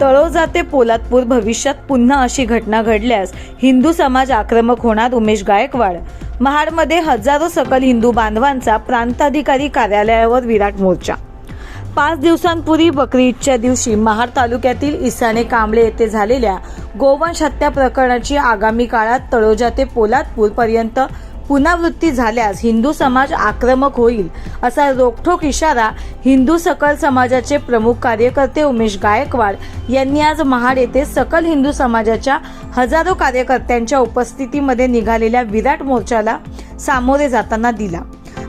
तळोजा ते पोलादपूर. भविष्यात पुन्हा अशी घटना घडल्यास हिंदू समाज आक्रमक होणार उमेश गायकवाड. महाडमध्ये हजारो सकल हिंदू बांधवांचा प्रांताधिकारी कार्यालयावर विराट मोर्चा. पाच दिवसांपूर्वी बकरी ईदच्या दिवशी महाड तालुक्यातील इसाने कांबळे येथे झालेल्या गोवंश हत्या प्रकरणाची आगामी काळात तळोजा ते पोलादपूर पर्यंत पुनरावृत्ती झाल्यास हिंदू समाज आक्रमक होईल असा रोखठोक इशारा हिंदू सकल समाजाचे प्रमुख कार्यकर्ते उमेश गायकवाड यांनी आज महाड येथे सकल हिंदू समाजाच्या हजारो कार्यकर्त्यांच्या उपस्थितीमध्ये निघालेल्या विराट मोर्चाला सामोरे जाताना दिला.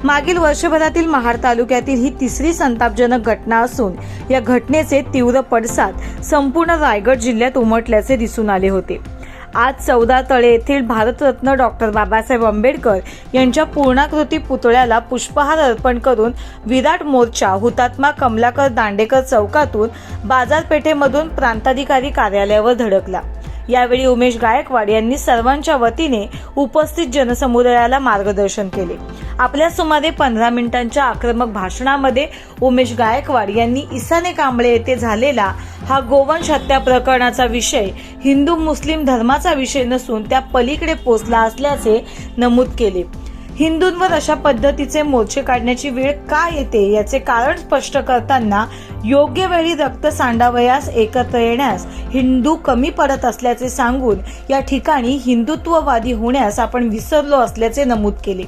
मागील वर्षभरातील महाड तालुक्यातील ही तिसरी संतापजनक घटना असून या घटनेचे तीव्र पडसाद संपूर्ण रायगड जिल्ह्यात उमटल्याचे दिसून आले होते. आज चौदा तळे येथील भारतरत्न डॉक्टर बाबासाहेब आंबेडकर यांच्या पूर्णाकृती पुतळ्याला पुष्पहार अर्पण करून विराट मोर्चा हुतात्मा कमलाकर दांडेकर चौकातून बाजारपेठेमधून प्रांताधिकारी कार्यालयावर धडकला. यावेळी उमेश गायकवाड यांनी सर्वांच्या वतीने उपस्थित जनसमुदायाला मार्गदर्शन केले. आपल्या सुमारे पंधरा मिनिटांच्या आक्रमक भाषणामध्ये उमेश गायकवाड यांनी इसाने कांबळे येथे झालेला हा गोवंश हत्या प्रकरणाचा विषय हिंदू मुस्लिम धर्माचा विषय नसून त्या पलीकडे पोचला असल्याचे नमूद केले. हिंदूंवर अशा पद्धतीचे मोर्चे काढण्याची वेळ का येते याचे कारण स्पष्ट करताना योग्य वेळी रक्त सांडावयास एकत्र येण्यास हिंदू कमी पडत असल्याचे सांगून या ठिकाणी हिंदुत्ववादी होण्यास आपण विसरलो असल्याचे नमूद केले.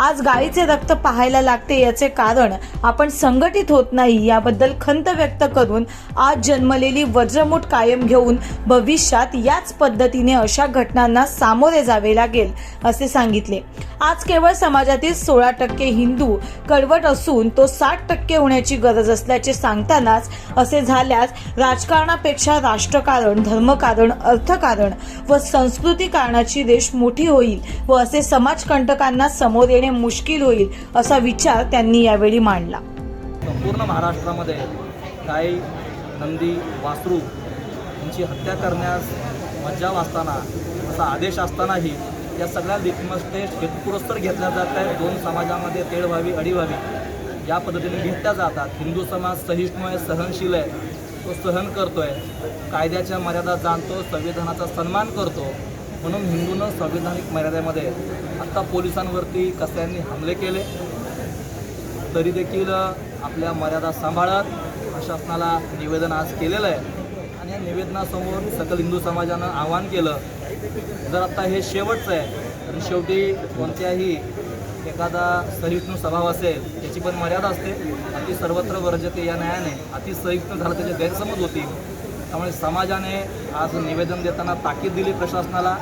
आज गायीचे रक्त पाहायला लागते याचे कारण आपण संघटित होत नाही याबद्दल खंत व्यक्त करून आज जन्मलेली वज्रमूठ कायम घेऊन भविष्यात याच पद्धतीने अशा घटनांना सामोरे जावे लागेल असे सांगितले. आज केवळ समाजातील सोळा टक्के हिंदू कडवट असून तो साठ टक्के होण्याची गरज असल्याचे सांगतानाच असे झाल्यास राजकारणापेक्षा राष्ट्रकारण धर्मकारण अर्थकारण व संस्कृती कारणाची रेष मोठी होईल व असे समाजकंटकांना समोर येणे मुश्किल होईल असा विचार त्यांनी यावेळी मांडला. संपूर्ण महाराष्ट्रामध्ये गाई नंदी वासरू यांची हत्या करण्यास मज्जाव असताना असा आदेश असतानाही या सगळ्या लिटमस्टे हेतुपुरस्तर घेतल्या जात आहेत. दोन समाजामध्ये तेढ व्हावी अडी व्हावी या पद्धतीने घेतल्या जातात. हिंदू समाज सहिष्णू आहे सहनशील आहे. तो सहन करतोय. कायद्याच्या मर्यादा जाणतो संविधानाचा सन्मान करतो. म्हणून हिंदूनं संविधानिक मर्यादेमध्ये आत्ता पोलिसांवरती कसायांनी हमले केले तरी देखील आपल्या मर्यादा सांभाळत. प्रशासनाला निवेदन आज केलेलं आहे. आणि या निवेदनासमोर सकल हिंदू समाजानं आवाहन केलं जर आत्ता हे शेवटचं आहे तर शेवटी कोणत्याही एखादा सहिष्णू स्वभाव असेल त्याची पण मर्यादा असते. अति सर्वत्र वर्जते या न्यायाने. अति सहिष्णू झालं त्याचे गैरसमज होतील. त्यामुळे समाजाने आज निवेदन देताना ताकीद दिली प्रशासनाला.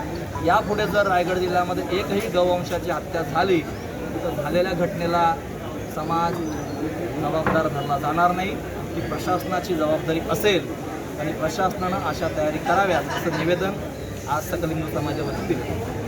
यापुढे जर रायगड जिल्ह्यामध्ये एकही गौवंशाची हत्या झाली तर झालेल्या घटनेला समाज जबाबदार धरला जाणार नाही. ही प्रशासनाची जबाबदारी असेल आणि प्रशासनानं अशा तयारी कराव्यात असं निवेदन आज सकल हिंदू समाजावरती दिलं.